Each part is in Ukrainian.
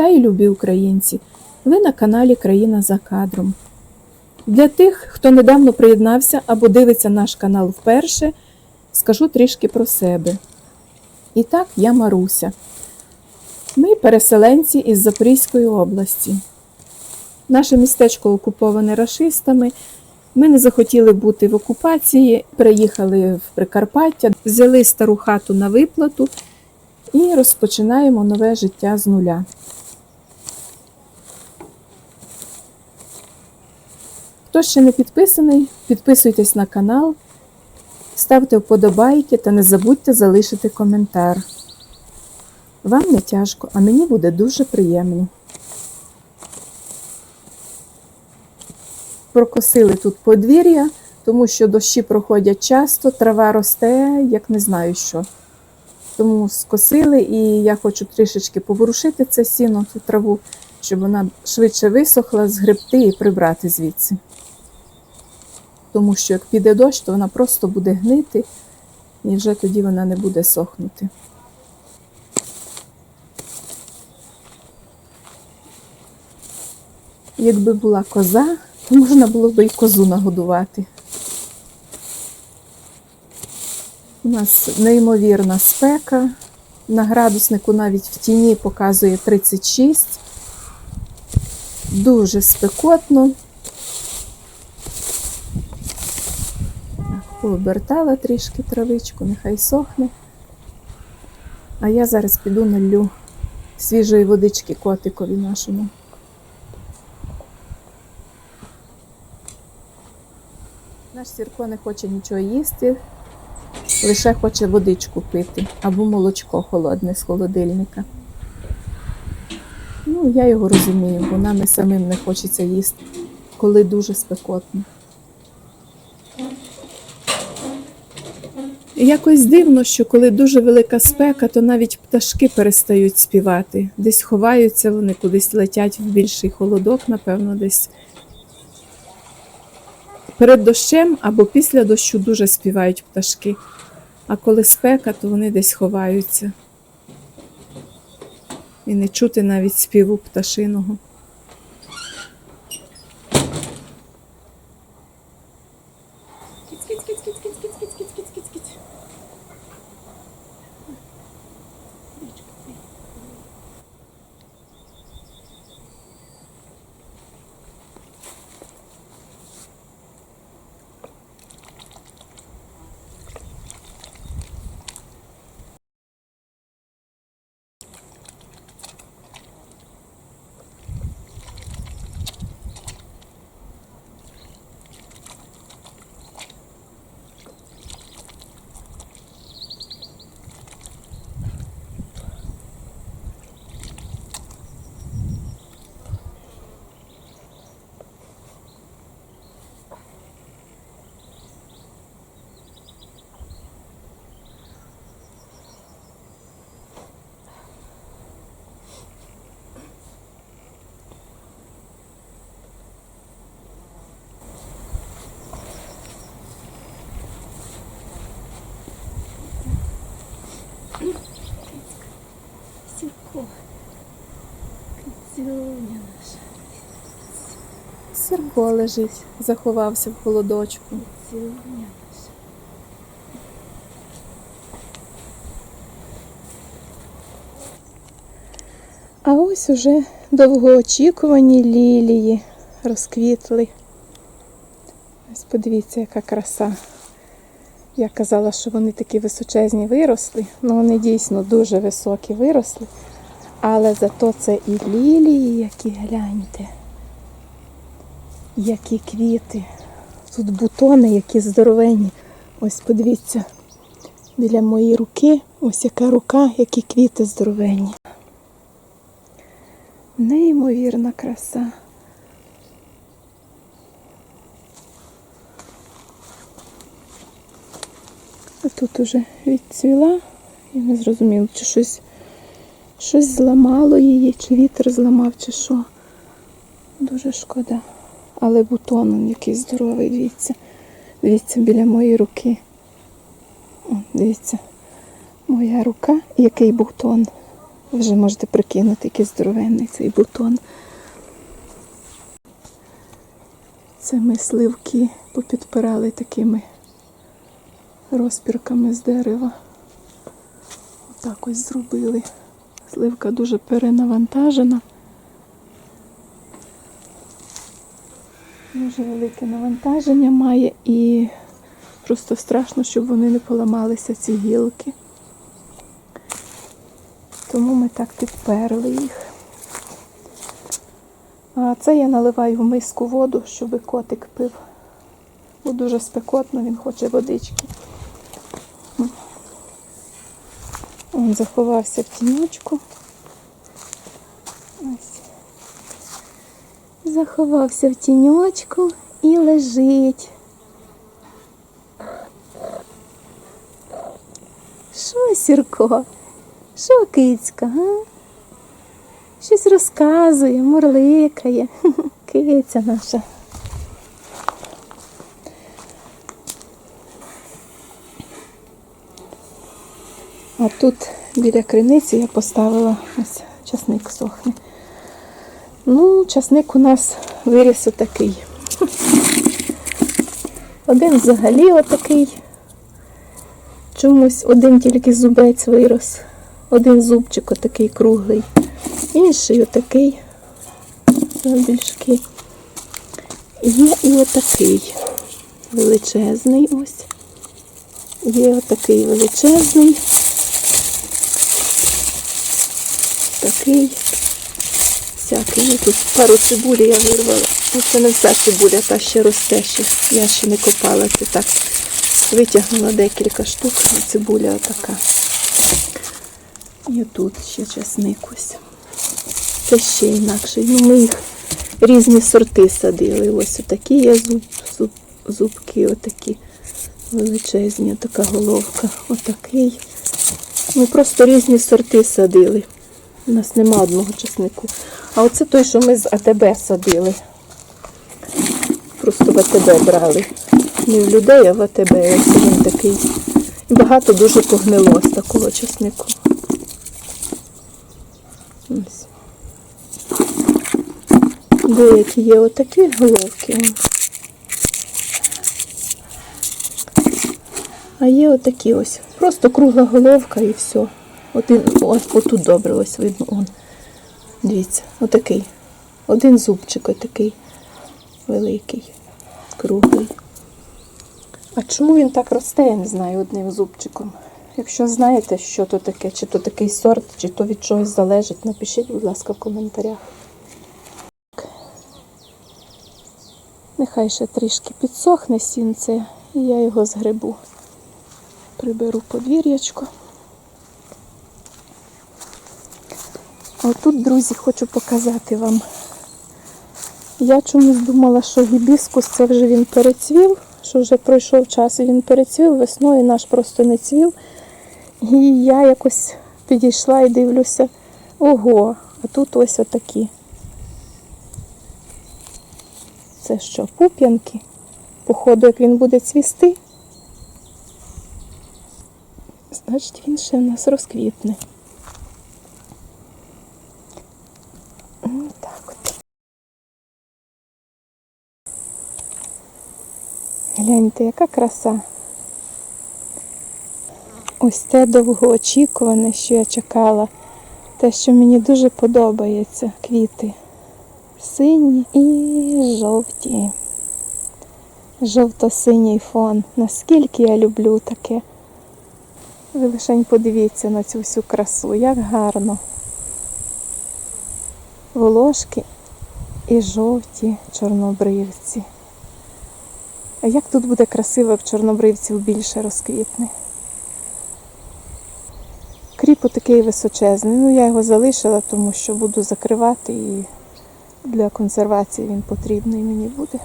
Вітаю, любі українці! Ви на каналі Країна за кадром. Для тих, хто недавно приєднався або дивиться наш канал вперше, скажу трішки про себе. І так, я Маруся. Ми переселенці із Запорізької області. Наше містечко окуповане рашистами. Ми не захотіли бути в окупації, переїхали в Прикарпаття, взяли стару хату на виплату і розпочинаємо нове життя з нуля. Хто ще не підписаний, підписуйтесь на канал, ставте вподобайки та не забудьте залишити коментар. Вам не тяжко, а мені буде дуже приємно. Прокосили тут подвір'я, тому що дощі проходять часто, трава росте, як не знаю що. Тому скосили і я хочу трішечки поворушити це сіно, цю траву, щоб вона швидше висохла, згребти і прибрати звідси. Тому що як піде дощ, то вона просто буде гнити і вже тоді вона не буде сохнути. Якби була коза, то можна було б і козу нагодувати. У нас неймовірна спека. На градуснику навіть в тіні показує 36. Дуже спекотно. Так, Пообертала трішки травичку, нехай сохне. А я зараз піду налью свіжої водички котикові нашому. Наш Сірко не хоче нічого їсти, лише хоче водичку пити або молочко холодне з холодильника. Ну, я його розумію, бо нам і самим не хочеться їсти, коли дуже спекотно. Якось дивно, що коли дуже велика спека, то навіть пташки перестають співати. Десь ховаються вони, кудись летять в більший холодок, напевно, десь Перед дощем або після дощу дуже співають пташки, а коли спека, то вони десь ховаються. І не чути навіть співу пташиного. Сірко. Кицюня наша. Сірко лежить, заховався в холодочку. А ось уже довгоочікувані лілії розквітли. Ось подивіться, яка краса. Я казала, що вони такі височезні виросли. Ну, вони дійсно дуже високі виросли. Але зато це і лілії, які гляньте. Які квіти. Тут бутони, які здоровенні. Ось подивіться, біля моєї руки, ось яка рука, які квіти здоровенні. Неймовірна краса. А тут уже відцвіла. Я не зрозуміла, чи щось, щось зламало її, чи вітер зламав, чи що. Дуже шкода. Але бутон он який здоровий, дивіться. Дивіться біля моєї руки. О, дивіться. Моя рука, який бутон. Ви вже можете прикинути, який здоровенний цей бутон. Це ми сливки попідпирали такими розпірками з дерева. Отак ось зробили. Сливка дуже перенавантажена. Дуже велике навантаження має і просто страшно, щоб вони не поламалися, ці гілки. Тому ми так підперли їх. А це я наливаю в миску воду, щоб котик пив. Бо дуже спекотно, він хоче водички. Він заховався в тінючку. Заховався в тіньочку і лежить. Що, Сірко? Що, кицька, га? Щось розказує, мурликає. Киця наша. А тут біля криниці я поставила ось часник сохне. Ну, часник у нас виріс отакий. Один взагалі отакий. Чомусь один тільки зубець вирос. Один зубчик отакий круглий. Інший отакий. Більшки. Є і отакий величезний ось. Є отакий величезний. Такий. Всякий. Ну, тут пару цибулі я вирвала. Ну, це не вся цибуля, та ще росте ще. Я ще не копала. Це так витягнула декілька штук. і Цибуля отака. І тут ще часник ось. Це ще інакший. Ну, ми їх різні сорти садили. Ось отакі є зуб, зуб, зубки, отакі величезні, така головка, отакий. Ми просто різні сорти садили. У нас нема одного часнику. А оце той, що ми з АТБ садили. Просто в АТБ брали. Не в людей, а в АТБ. Ось він такий. І багато дуже погнило з такого часнику. Ось. Деякі є отакі головки. А є отакі ось. Просто кругла головка і все. Один, ось отут добре, ось видно. Он. Дивіться, отакий. Один зубчик отакий великий, круглий. А чому він так росте, я не знаю, одним зубчиком. Якщо знаєте, що то таке, чи то такий сорт, чи то від чогось залежить, напишіть, будь ласка, в коментарях. Нехай ще трішки підсохне сінце, і я його згребу. Приберу подвір'ячко. Отут, друзі, хочу показати вам. Я чомусь думала, що гібіскус це вже він перецвів, що вже пройшов час і він перецвів, весною наш просто не цвів. І я якось підійшла і дивлюся, ого, а тут ось отакі. Це що, пуп'янки? Походу, як він буде цвісти, значить він ще в нас розквітне. Ну, Так от. Гляньте, яка краса. Ось те довгоочікуване, що я чекала. Те, що мені дуже подобається. Квіти. Сині і жовті. Жовто-синій фон. Наскільки я люблю таке. Ви лишень подивіться на цю всю красу, як гарно. Волошки і жовті чорнобривці. А як тут буде красиво, як чорнобривців більше розквітне? Кріп такий височезний. Ну, я його залишила, тому що буду закривати і для консервації він потрібний мені буде.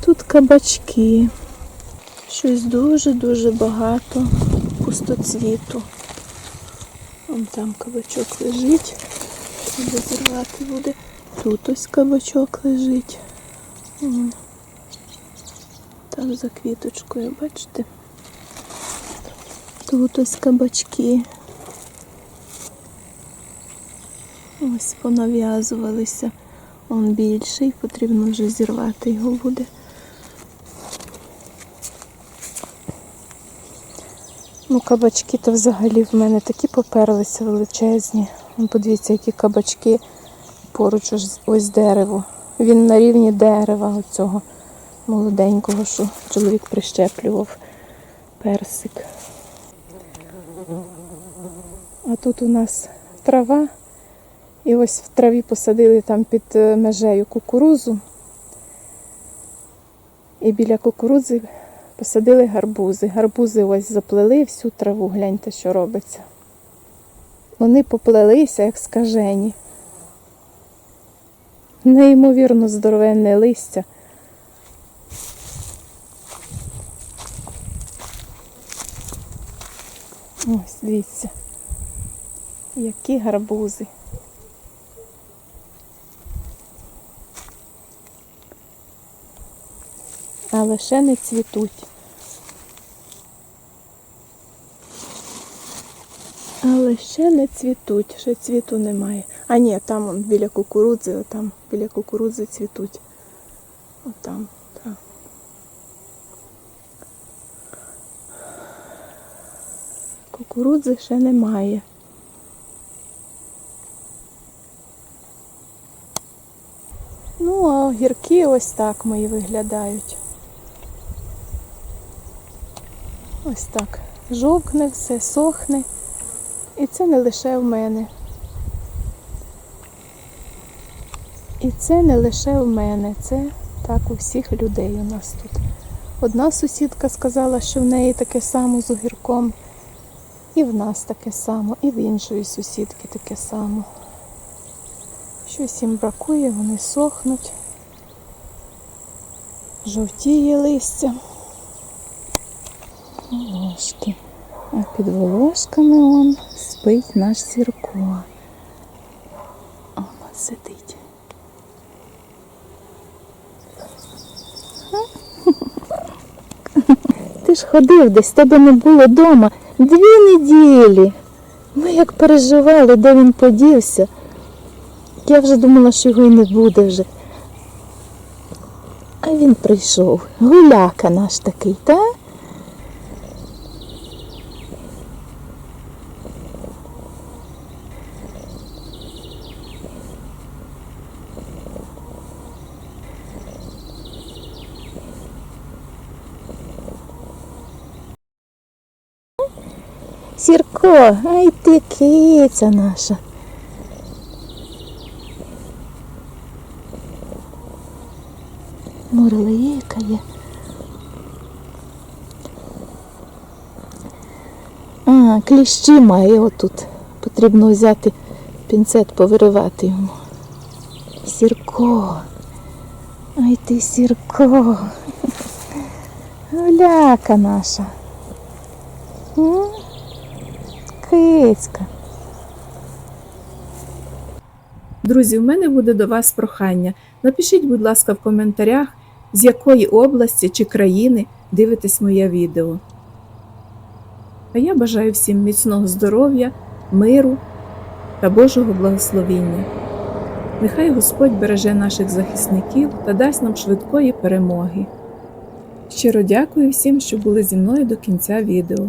Тут кабачки. Щось дуже-дуже багато пустоцвіту. Вон там кабачок лежить. Треба зірвати буде. Тут ось кабачок лежить. Вон. Там за квіточкою, бачите? Тут ось кабачки. Ось понав'язувалися. Он більший, потрібно вже зірвати його буде. Ну, кабачки то взагалі в мене такі поперлися величезні. Подивіться, які кабачки поруч ось дерево. Він на рівні дерева оцього молоденького, що чоловік прищеплював персик. А тут у нас трава. І ось в траві посадили там під е, межею кукурузу. І біля кукурузи посадили гарбузи. Гарбузи ось заплели всю траву, гляньте, що робиться. Вони поплелися, як скажені. Неймовірно здоровенне листя. Ось, дивіться. Які гарбузи. Але ще не цвітуть. Але ще не цвітуть, ще цвіту немає. А ні, там он, біля кукурудзи, отам біля кукурудзи цвітуть. Отам, так. Кукурудзи ще немає. Ну, а огірки ось так мої виглядають. Ось так. Жовкне все, сохне. І це не лише в мене. І це не лише в мене, це так у всіх людей у нас тут. Одна сусідка сказала, що в неї таке само з огірком, і в нас таке само, і в іншої сусідки таке само. Щось їм бракує, вони сохнуть, жовтіє листя. Волошки. А під волошками он спить наш сірко. Он сидить. Ж ходив, десь тебе не було вдома дві неділі. Ми як переживали, де він подівся. Я вже думала, що його і не буде вже. А він прийшов. Гуляка наш такий, так? Сірко, ай ти киця наша. Мурликає. А, кліщі має отут. Потрібно взяти пінцет, повиривати йому. Сірко. Ай ти сірко. Гуляка наша. Кицька. Друзі, в мене буде до вас прохання. Напишіть, будь ласка, в коментарях, з якої області чи країни дивитесь моє відео. А я бажаю всім міцного здоров'я, миру та Божого благословіння. Нехай Господь береже наших захисників та дасть нам швидкої перемоги. Щиро дякую всім, що були зі мною до кінця відео.